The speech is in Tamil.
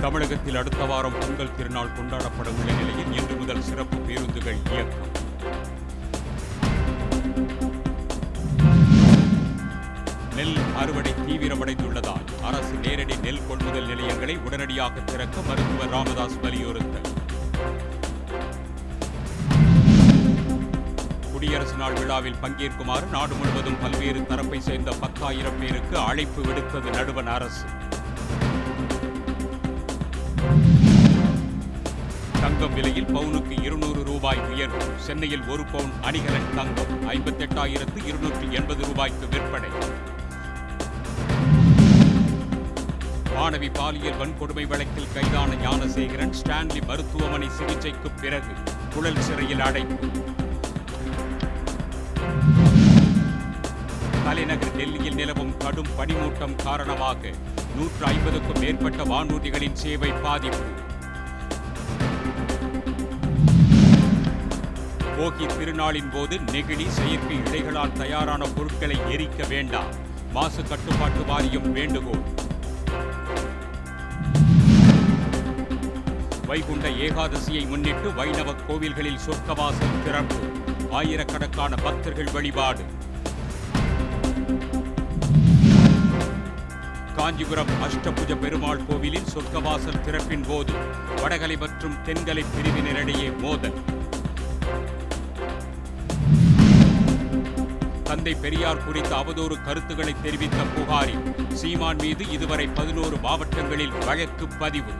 தமிழகத்தில் அடுத்த வாரம் பொங்கல் திருநாள் கொண்டாடப்பட உள்ள நிலையில் இன்று முதல் சிறப்பு பேருந்துகள் இயக்கம். நெல் அறுவடை தீவிரமடைந்துள்ளதால் அரசு நேரடி நெல் கொள்முதல் நிலையங்களை உடனடியாக திறக்க மருத்துவர் ராமதாஸ் வலியுறுத்தல். குடியரசு நாள் விழாவில் பங்கேற்குமாறு நாடு முழுவதும் பல்வேறு தரப்பை சேர்ந்த பத்தாயிரம் பேருக்கு அழைப்பு விடுத்தது நடுவண் அரசு. தங்கம் விலையில் பவுனுக்கு இருநூறு ரூபாய் உயர்வு சென்னையில் ஒரு பவுன் அணிகலன் தங்கம் ஐம்பத்தெட்டாயிரத்து இருநூற்றி எண்பது ரூபாய்க்கு விற்பனை. மாணவி பாலியல் வன்கொடுமை வழக்கில் கைதான ஞானசேகரன் ஸ்டான்லி மருத்துவமனை சிகிச்சைக்கு பிறகு குழல் சிறையில் அடைப்பு. தலைநகர் டெல்லியில் நிலவும் கடும் பனிமூட்டம் காரணமாக நூற்று ஐம்பதுக்கும் மேற்பட்ட வானூர்திகளின் சேவை பாதிப்பு. போகி திருநாளின் போது நெகிழி செயற்கை இழைகளால் தயாரான பொருட்களை எரிக்க வேண்டாம். மாசு கட்டுப்பாட்டு வாரியம் வேண்டுகோள். வைகுண்ட ஏகாதசியை முன்னிட்டு வைணவ கோவில்களில் சொர்க்கவாசல் திறப்பு. ஆயிரக்கணக்கான பக்தர்கள் வழிபாடு. காஞ்சிபுரம் அஷ்டபுஜ பெருமாள் கோவிலில் சொர்க்கவாசல் திறப்பின் போது வடகலை மற்றும் தென்கலை பிரிவினரிடையே மோதல். தந்தை பெரியார் குறித்த அவதூறு கருத்துக்களை தெரிவித்த புகாரில் சீமான் மீது இதுவரை பதினோரு மாவட்டங்களில் வழக்கு பதிவு.